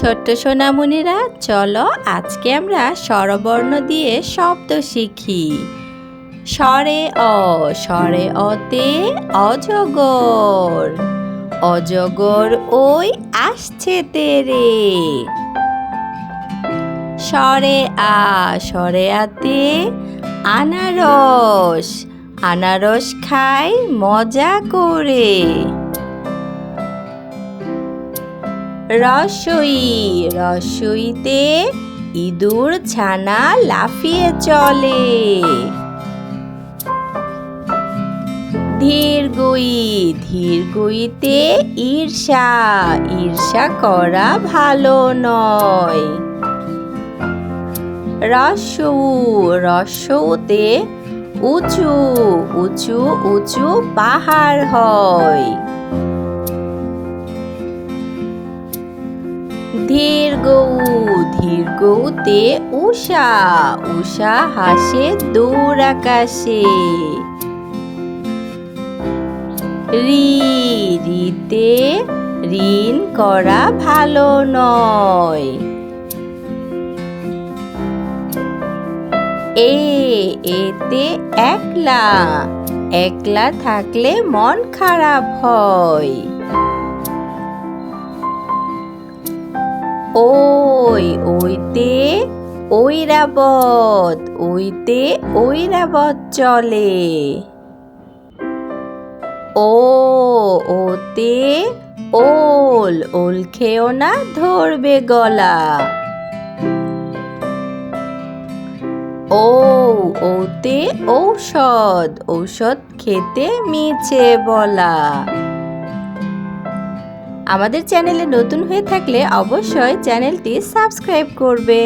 ছোট্ট সোনামণিরা, চলো আজকে আমরা স্বরবর্ণ দিয়ে শব্দ শিখি। স্বরে অ, স্বরে অতে অজগর। অজগর ওই আসছে তেরে। স্বরে আ, স্বরে আতে আনারস। আনারস খাই মজা করে। রসই, রসইতে ইঁদুর ছানা লাফিয়ে চলে। ধীর গই ধীর গইতে ঈর্ষা ঈর্ষা করা ভালো নয়। রস্যু রস্যুতে উঁচু উঁচু উঁচু পাহাড় হয়। ধীর গৌ ধীর গৌতে উষা উষা হাসে দূর আকাশে। রি রিতে ঋণ করা ভালো নয়। এ, এতে একলা একলা থাকলে মন খারাপ হয়। ওই, ওইতে ঐরাবত ওইতে ঐরাবত চলে। ও, ওতে ওল ওল খেও না ধরবে গলা। ও, ওতে ঔষধ ঔষধ খেতে মিছে বলা। আমাদের চ্যানেলে নতুন হয়ে থাকলে অবশ্যই চ্যানেলটি সাবস্ক্রাইব করবে।